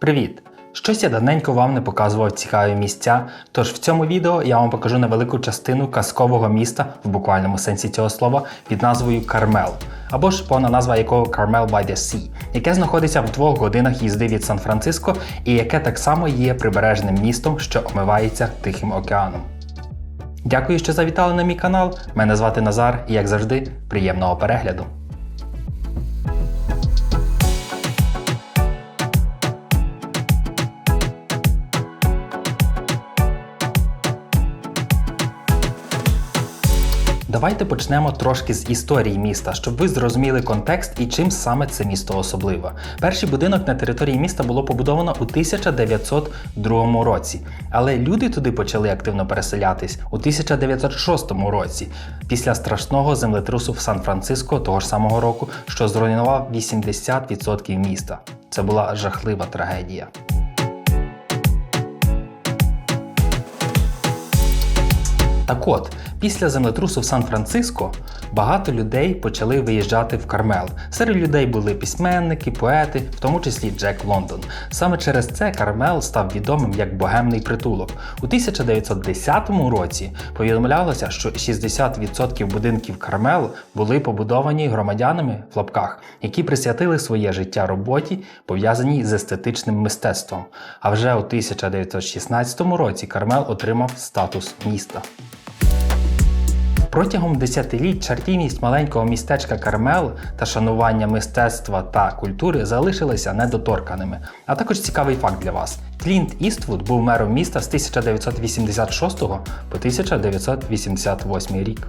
Привіт! Щось я давненько вам не показував цікаві місця, тож в цьому відео я вам покажу невелику частину казкового міста в буквальному сенсі цього слова під назвою Кармел, або ж повна назва якого Carmel by the Sea, яке знаходиться в двох годинах їзди від Сан-Франциско і яке так само є прибережним містом, що омивається Тихим океаном. Дякую, що завітали на мій канал. Мене звати Назар і, як завжди, приємного перегляду. Давайте почнемо трошки з історії міста, щоб ви зрозуміли контекст і чим саме це місто особливе. Перший будинок на території міста було побудовано у 1902 році, але люди туди почали активно переселятись у 1906 році, після страшного землетрусу в Сан-Франциско того ж самого року, що зруйнував 80% міста. Це була жахлива трагедія. Так от, після землетрусу в Сан-Франциско багато людей почали виїжджати в Кармел. Серед людей були письменники, поети, в тому числі Джек Лондон. Саме через це Кармел став відомим як богемний притулок. У 1910 році повідомлялося, що 60% будинків Кармел були побудовані громадянами в лапках, які присвятили своє життя роботі, пов'язаній з естетичним мистецтвом. А вже у 1916 році Кармел отримав статус міста. Протягом десятиліть чартівність маленького містечка Кармел та шанування мистецтва та культури залишилися недоторканими. А також цікавий факт для вас: Клінт Іствуд був мером міста з 1986 по 1988 рік.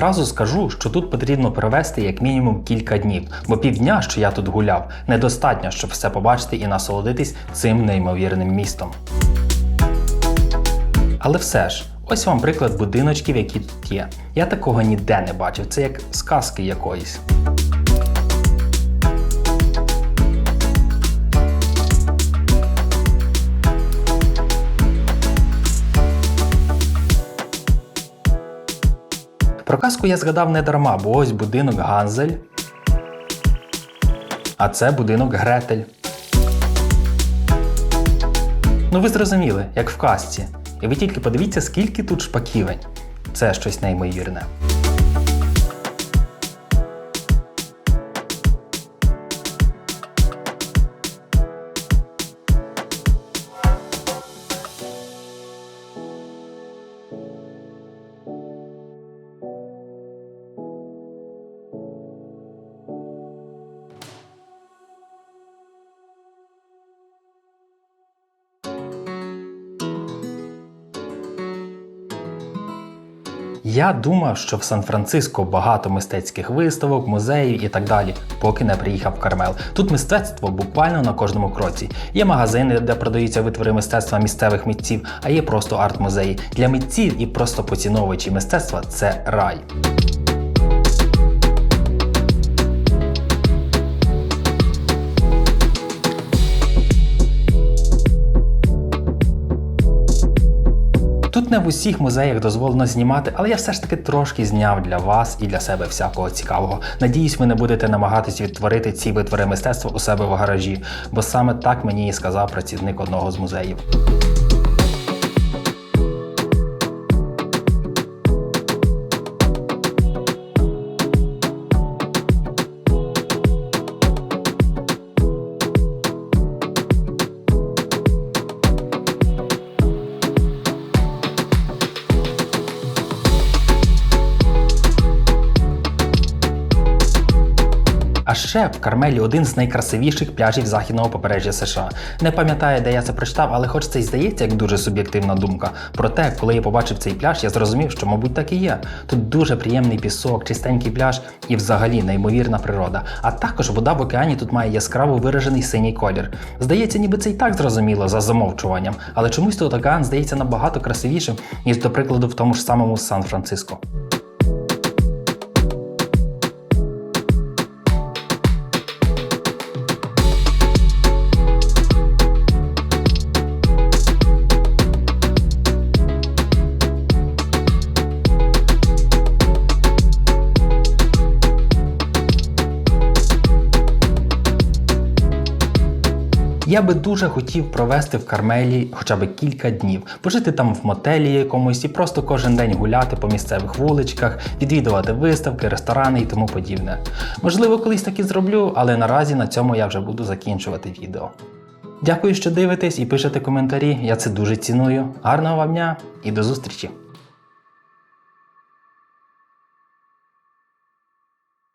Відразу скажу, що тут потрібно провести як мінімум кілька днів, бо півдня, що я тут гуляв, недостатньо, щоб все побачити і насолодитись цим неймовірним містом. Але все ж, ось вам приклад будиночків, які тут є. Я такого ніде не бачив, це як сказки якоїсь. Казку я згадав не дарма, бо ось будинок Ганзель. А це будинок Гретель. Ну ви зрозуміли, як в казці. І ви тільки подивіться, скільки тут шпаківень. Це щось неймовірне. Я думав, що в Сан-Франциско багато мистецьких виставок, музеїв і так далі, поки не приїхав Кармел. Тут мистецтво буквально на кожному кроці. Є магазини, де продаються витвори мистецтва місцевих митців, а є просто арт-музеї. Для митців і просто поціновувачів мистецтва це рай. Тут не в усіх музеях дозволено знімати, але я все ж таки трошки зняв для вас і для себе всякого цікавого. Надіюсь, ви не будете намагатись відтворити ці витвори мистецтва у себе в гаражі, бо саме так мені і сказав працівник одного з музеїв. А ще в Кармелі один з найкрасивіших пляжів західного побережжя США. Не пам'ятаю, де я це прочитав, але хоч це й здається як дуже суб'єктивна думка. Проте, коли я побачив цей пляж, я зрозумів, що, мабуть, так і є. Тут дуже приємний пісок, чистенький пляж і взагалі неймовірна природа. А також вода в океані тут має яскраво виражений синій колір. Здається, ніби це і так зрозуміло за замовчуванням, але чомусь тут океан здається набагато красивішим, ніж, до прикладу, в тому ж самому Сан-Франциско. Я би дуже хотів провести в Кармелі хоча б кілька днів, пожити там в мотелі якомусь і просто кожен день гуляти по місцевих вуличках, відвідувати виставки, ресторани і тому подібне. Можливо, колись так і зроблю, але наразі на цьому я вже буду закінчувати відео. Дякую, що дивитесь і пишете коментарі. Я це дуже ціную. Гарного вам дня і до зустрічі!